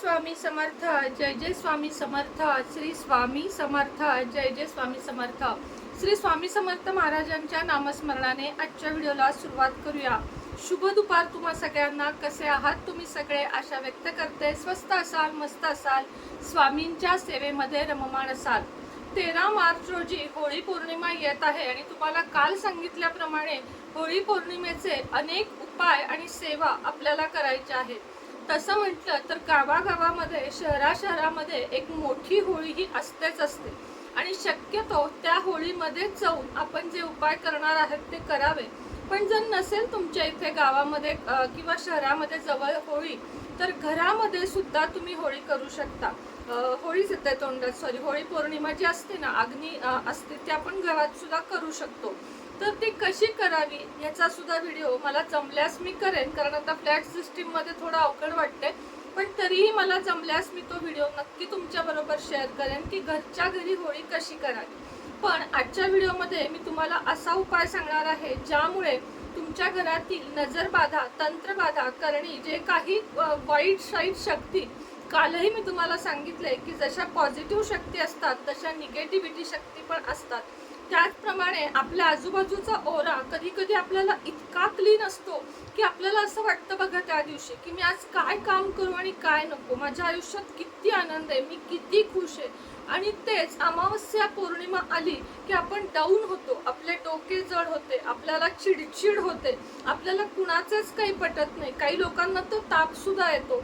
स्वामी समर्थ जय जय स्वामी समर्थ श्री स्वामी समर्थ जय जय स्वामी समर्थ. श्री स्वामी समर्थ महाराजांच्या नामस्मरणाने आजच्या व्हिडिओला सुरुवात करूया. शुभ दुपार तुम्हा सगळ्यांना. कसे आहात तुम्ही सगळे? आशा व्यक्त करते. स्वस्त असाल मस्त असाल. स्वामींच्या सेवेमध्ये रममाण असाल. तेरा मार्च रोजी होळी पौर्णिमा येत आहे आणि तुम्हाला काल सांगितल्याप्रमाणे होळी पौर्णिमेचे अनेक उपाय आणि सेवा आपल्याला करायच्या आहेत. तसं म्हटलं तर गावागावामध्ये शहरा शहरामध्ये एक मोठी होळी ही असतेच असते. आणि शक्यतो त्या होळीमध्ये जाऊन आपण जे उपाय करणार आहेत ते करावे. पण जर नसेल तुमच्या इथे गावामध्ये किंवा शहरामध्ये जवळ होळी तर घरामध्ये सुद्धा तुम्ही होळी करू शकता. अ, होळीच येते तोंडात सॉरी होळी पौर्णिमा जी असते ना अग्नी असते ते आपण घरात सुद्धा करू शकतो. तर ती कशी करावी याचा सुद्धा व्हिडिओ मला जमल्यास मी करेन. कारण आता फ्लॅट सिस्टीममध्ये थोडं अवघड वाटते पण तरीही मला जमल्यास मी तो व्हिडिओ नक्की तुमच्याबरोबर शेअर करेन की घरच्या घरी होळी कशी करावी. पण आजच्या व्हिडिओमध्ये मी तुम्हाला असा उपाय सांगणार आहे ज्यामुळे तुमच्या घरातील नजरबाधा तंत्रबाधा करणी जे काही वाईट साईट शक्ती कालही मी तुम्हाला सांगितलंय की जशा पॉझिटिव्ह शक्ती असतात तशा निगेटिव्हिटी शक्ती पण असतात. त्याचप्रमाणे आपल्या आजूबाजूचा ओरा कधी कधी आपल्याला इतका क्लीन असतो की आपल्याला असं वाटतं बघा त्या दिवशी की मी आज काय काम करू आणि काय नको. माझ्या आयुष्यात किती आनंद आहे मी किती खुश आहे. आणि तेच अमावस्या पौर्णिमा आली की आपण डाऊन होतो. आपले डोके जड होते आपल्याला चिडचिड होते. आपल्याला कुणाचंच काही पटत नाही. काही लोकांना तर ताप सुद्धा येतो.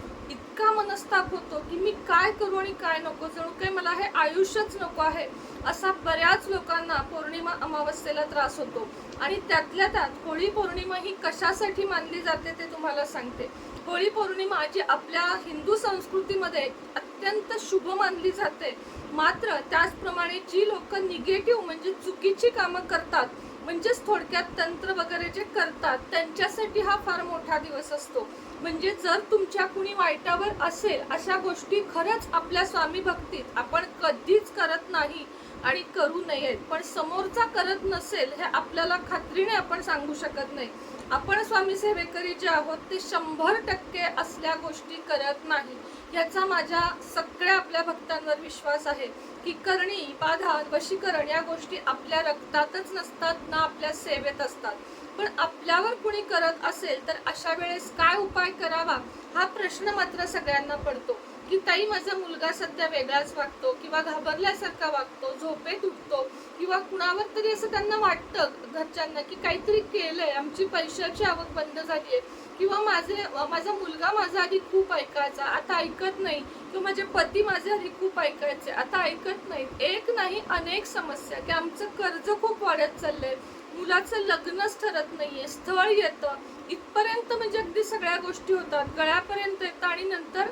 इतका मनस्ताप होतो की मी काय करू आणि काय नको? जणू काही मला हे आयुष्यच नको आहे. असा बऱ्याच लोकांना पौर्णिमा अमावस्येला त्रास होतो. आणि त्यातल्या त्यात होळी पौर्णिमा ही कशासाठी मानली जाते ते तुम्हाला सांगते. होळी पौर्णिमा जी आपल्या हिंदू संस्कृतीमध्ये अत्यंत शुभ मानली जाते. मात्र त्याचप्रमाणे जी लोक निगेटिव्ह म्हणजे चुकीची कामं करतात म्हणजेच थोडक्यात तंत्र वगैरे जे करतात त्यांच्यासाठी हा फार मोठा दिवस असतो. म्हणजे जर तुमच्या कुणी वाईटावर असेल अशा गोष्टी खरंच आपल्या स्वामी भक्तीत आपण कधीच करत नाही आणि करू नयेत पण समोरचा करत नसेल हे आपल्याला खात्रीने आपण सांगू शकत नाही. आपण स्वामी सेवेकरी जे आहोत ते शंभर टक्के असल्या गोष्टी करत नाही. याचा माझ्या सगळ्या आपल्या भक्तांवर विश्वास आहे की करणी बाधा वशीकरण या गोष्टी आपल्या रक्तातच नसतात ना आपल्या सेवेत असतात. पण आपल्यावर कुणी करत असेल तर अशा वेळेस काय उपाय करावा हा प्रश्न मात्र सगळ्यांना पडतो. की ताई माझा मुलगा सध्या वेगळाच वागतो किंवा घाबरल्यासारखा वागतो झोपेत उठतो किंवा कुणावर तरी असं त्यांना वाटतं घरच्यांना की काहीतरी केलंय आमची पैशाची आवक बंद झाली आहे किंवा माझे माझा मुलगा माझा आधी खूप ऐकायचा आता ऐकत नाही किंवा माझे पती माझे आधी खूप ऐकायचे आता ऐकत नाही एक नाही अनेक समस्या की आमचं कर्ज खूप वाढत चाललंय. मुलाचं लग्नच ठरत नाहीये स्थळ येतं. इथपर्यंत म्हणजे अगदी सगळ्या गोष्टी होतात. गळ्यापर्यंत येतं आणि नंतर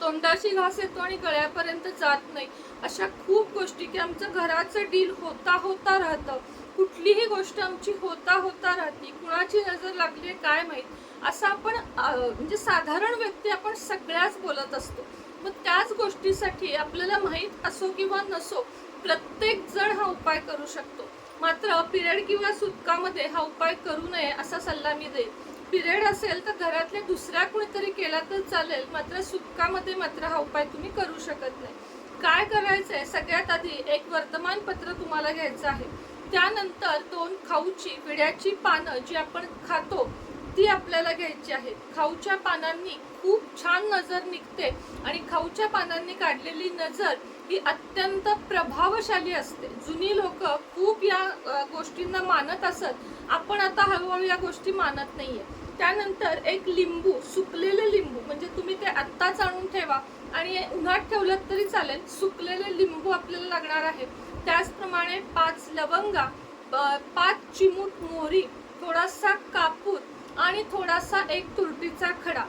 तोंडाशी घास येतो आणि गळ्यापर्यंत जात नाही. अशा खूप गोष्टी की आमचं घराचं डील होता होता राहतं. कुठलीही गोष्ट आमची होता होता राहते. कुणाची नजर लागली आहे काय माहीत? असं आपण म्हणजे साधारण व्यक्ती आपण सगळ्याच बोलत असतो. मग त्याच गोष्टीसाठी आपल्याला माहीत असो किंवा नसो प्रत्येक जण हा उपाय करू शकतो. मात्र पिरियड किंवा सुतकामध्ये हा उपाय करू नये असा सल्ला मी देईन. पिरियड असेल तर घरातल्या दुसऱ्या कुणीतरी केला तर चालेल मात्र सुतकामध्ये मात्र हा उपाय तुम्ही करू शकत नाही. काय करायचंय? सगळ्यात आधी एक वर्तमानपत्र तुम्हाला घ्यायचं आहे. त्यानंतर दोन खाऊची विड्याची पानं जी आपण खातो ती आपल्याला घ्यायची आहेत खाऊच्या पानांनी खूप छान नजर निघते आणि खाऊच्या पानांनी काढलेली नजर ही अत्यंत प्रभावशाली असते. जुनी लोक खूप या गोष्टींना मानत असत. आपण आता हळूहळू या गोष्टी मानत नाहीये. त्यानंतर एक लिंबू सुकलेले लिंबू म्हणजे तुम्ही ते आत्ताच आणून ठेवा आणि उन्हात ठेवलं तरी चालेल. सुकलेले लिंबू आपल्याला लागणार आहे त्याचप्रमाणे पाच लवंगा ब- पाच चिमूट मोहरी थोडासा कापूर आणि थोडासा एक तुरटीचा खडा.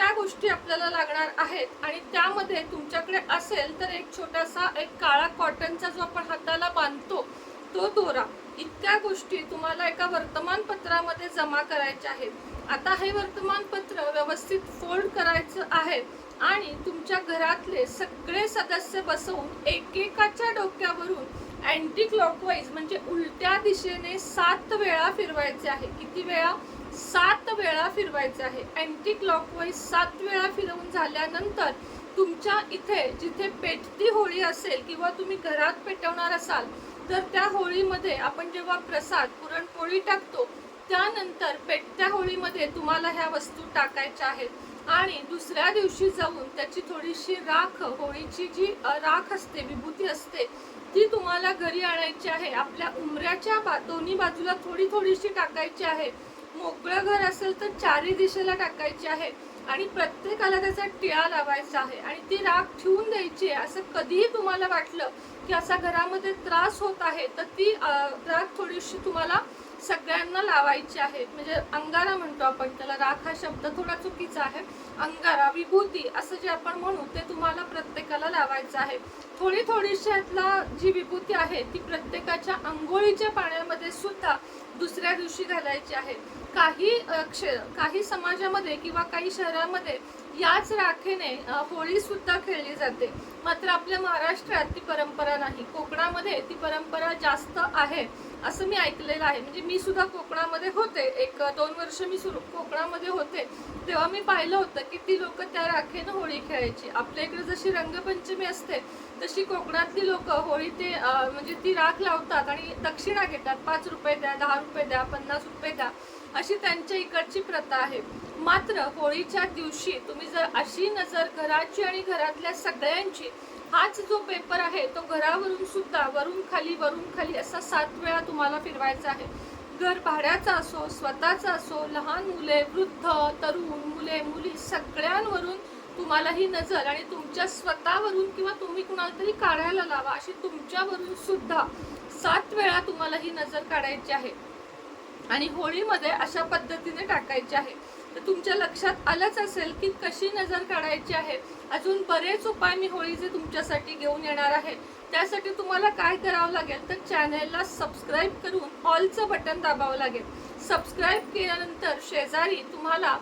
त्या गोष्टी आपल्याला लागणार आहेत आणि त्यामध्ये तुमच्याकडे असेल तर एक छोटासा एक काळा कॉटनचा जो आपण हाताला बांधतो तो दोरा. इतक्या गोष्टी तुम्हाला एका वर्तमानपत्रामध्ये जमा करायच्या आहेत. आता हे वर्तमानपत्र व्यवस्थित फोल्ड करायचं आहे आणि तुमच्या घरातले सगळे सदस्य बसवून एकेकाच्या डोक्यावरून अँटी क्लॉकवाईज म्हणजे उलट्या दिशेने सात वेळा फिरवायचे आहे. किती वेळा? सात वेळा फिरवायचं आहे. अँटी क्लॉकवाईज सात वेळा फिरवून झाल्यानंतर तुमच्या इथे जिथे पेटती होळी असेल किंवा तुम्ही घरात पेटवणार असाल तर त्या होळीमध्ये आपण जेव्हा प्रसाद पुरणपोळी टाकतो त्यानंतर पेटत्या होळीमध्ये तुम्हाला ह्या वस्तू टाकायच्या आहेत. आणि दुसऱ्या दिवशी जाऊन त्याची थोडीशी राख होळीची जी राख असते विभूती असते ती तुम्हाला घरी आणायची आहे. आपल्या उमऱ्याच्या बा दोन्ही बाजूला थोडी थोडीशी टाकायची आहे. मोकळं घर असेल तर चारी दिशेला टाकायची आहे आणि प्रत्येकाला त्याचा टिळा लावायचा आहे. आणि ती राख ठेवून द्यायची आहे. असं कधीही तुम्हाला वाटलं की असा घरामध्ये त्रास होत आहे तर ती राग राख थोडीशी तुम्हाला सगळ्यांना लावायची आहे म्हणजे अंगारा म्हणतो आपण त्याला. राख हा शब्द थोडा चुकीचा आहे. अंगारा विभूती असं जे आपण म्हणू ते तुम्हाला प्रत्येकाला लावायचं आहे. थोडी थोडीशी यातला जी विभूती आहे ती प्रत्येकाच्या आंघोळीच्या पाण्यामध्ये सुद्धा दुसऱ्या दिवशी घालायची आहे. काही क्ष क्षे काही समाजामध्ये किंवा काही शहरामध्ये याच राखेने होळीसुद्धा होळी सुद्धा खेळली जाते. मात्र आपल्या महाराष्ट्रात ती परंपरा नाही. कोकणामध्ये ती परंपरा जास्त आहे. असं मी ऐकलेलं आहे. म्हणजे मी सुद्धा कोकणामध्ये होते. एक दोन वर्ष मी सुरू कोकणामध्ये होते. तेव्हा मी पाहिलं होतं की ती लोक त्या राखेनं होळी खेळायची. आपल्या इकडे जशी रंगपंचमी असते तशी कोकणातली लोक होळी ते म्हणजे ती राख लावतात आणि दक्षिणा घेतात. पाच रुपये द्या दहा रुपये द्या पन्नास रुपये द्या अशी त्यांच्या इकडची प्रथा आहे. मात्र होळीच्या दिवशी तुम्ही जर अशी नजर घराची आणि घरातल्या सगळ्यांची हाच जो पेपर आहे तो घरावरून सुद्धा वरून खाली वरून खाली असा सात वेळा तुम्हाला फिरवायचा आहे. घर भाड्याचा असो स्वतःचा असो लहान मुले वृद्ध तरुण मुले मुली सगळ्यांवरून तुम्हाला ही नजर आणि तुमच्या स्वतःवरून किंवा तुम्ही कुणाला तरी काढायला लावा अशी तुमच्यावरून सुद्धा सात वेळा तुम्हाला ही नजर काढायची आहे. आणि होळीमध्ये अशा पद्धतीने टाकायची आहे. तर तुमच्या लक्षात आलंच असेल की कशी नजर काढायची आहे. अजून बरेच उपाय मी होळीचे तुमच्यासाठी घेऊन येणार आहे. त्यासाठी तुम्हाला काय करावं लागेल? तर चॅनेलला सबस्क्राईब करून ऑलचं बटन दाबावं लागेल. सबस्क्राईब केल्यानंतर शेजारी तुम्हाला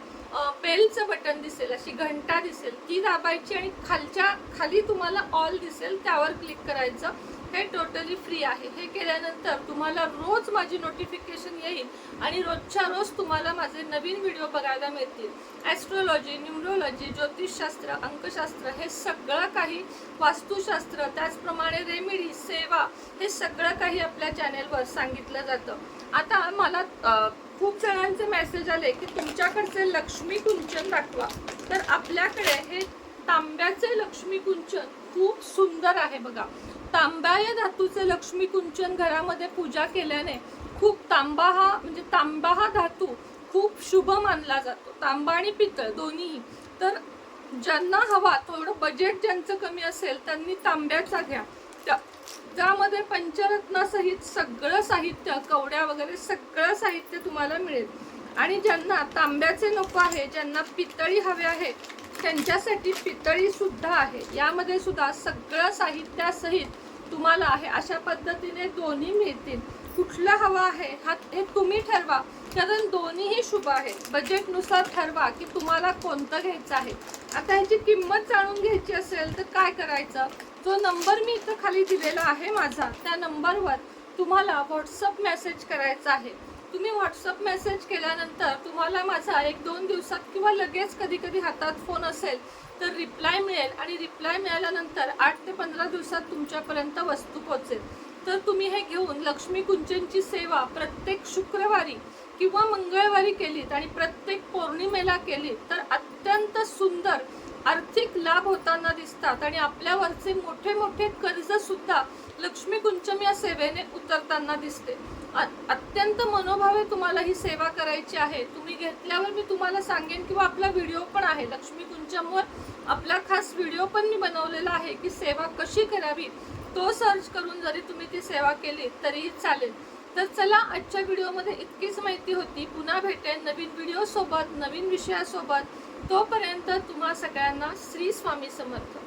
बेलचं बटन दिसेल अशी घंटा दिसेल. ती दाबायची आणि खालच्या खाली तुम्हाला ऑल दिसेल त्यावर क्लिक करायचं. हे टोटली फ्री आहे. हे केल्यानंतर तुम्हाला रोज माझी नोटिफिकेशन येईल आणि रोजच्या रोज तुम्हाला माझे नवीन व्हिडिओ बघायला मिळतील. ॲस्ट्रोलॉजी न्यूमरोलॉजी ज्योतिषशास्त्र अंकशास्त्र हे सगळं काही वास्तुशास्त्र त्याचप्रमाणे रेमेडी सेवा हे सगळं काही आपल्या चॅनेलवर सांगितलं जातं. आता मला खूप जणांचे मेसेज आले की तुमच्याकडचे लक्ष्मी कुंचन दाखवा. तर आपल्याकडे हे तांब्याचे लक्ष्मी कुंचन खूप सुंदर आहे बघा. तांब्या या धातूचे लक्ष्मी कुंचन घरामध्ये पूजा केल्याने खूप तांबा हा म्हणजे तांबा हा धातू खूप शुभ मानला जातो. तांबा आणि पितळ दोन्हीही तर ज्यांना हवा थोडं बजेट ज्यांचं कमी असेल त्यांनी तांब्याचा घ्या. त्या- त्यामध्ये पंचरत्नासहित सगळं साहित्य कवड्या वगैरे सगळं साहित्य तुम्हाला मिळेल. आणि ज्यांना तांब्याचे नको आहे ज्यांना पितळी हवे आहे त्यांच्यासाठी पितळी सुद्धा आहे. यामध्ये सुद्धा सगळं साहित्यासहित तुम्हाला आहे. अशा पद्धतीने दोन्ही मिळतील. कुठलं हवं आहे हा हे तुम्ही ठरवा. कारण दोन्हीही शुभ आहे. बजेटनुसार ठरवा की तुम्हाला कोणतं घ्यायचं आहे. आता ह्याची किंमत जाणून घ्यायची असेल तर काय करायचं? जो नंबर मी इथं खाली दिलेला आहे माझा त्या नंबरवर तुम्हाला व्हॉट्सअप मेसेज करायचा आहे. तुम्ही व्हॉट्सअप मेसेज केल्यानंतर तुम्हाला माझा एक दोन दिवसात किंवा लगेच कधी कधी हातात फोन असेल तर रिप्लाय मिळेल. आणि रिप्लाय मिळाल्यानंतर आठ ते पंधरा दिवसात तुमच्यापर्यंत वस्तू पोहोचेल. तर तुम्ही हे घेऊन लक्ष्मी कुंचनची सेवा प्रत्येक शुक्रवारी किंवा मंगळवारी केलीत आणि प्रत्येक पौर्णिमेला केलीत तर अत्यंत सुंदर आर्थिक लाभ होताना दिसतात. आणि आपल्यावरचे मोठे मोठे कर्जसुद्धा लक्ष्मी कुंचम या सेवेने उतरताना दिसते. अत्यंत मनोभावे तुम्हाला ही सेवा करायची आहे. तुम्ही घेतल्यावर मी तुम्हाला सांगेन किंवा आपला व्हिडिओ पण आहे लक्ष्मी कुंचमवर. आपला खास व्हिडिओ पण मी बनवलेला आहे की सेवा कशी करावी तो सर्च करून जरी तुम्ही ती सेवा केली तरीही चालेल. तर चला आजच्या व्हिडिओमध्ये इतकीच माहिती होती. पुन्हा भेटेन नवीन व्हिडिओसोबत नवीन विषयासोबत. तोपर्यंत तुम्हा सगळ्यांना श्री स्वामी समर्थ.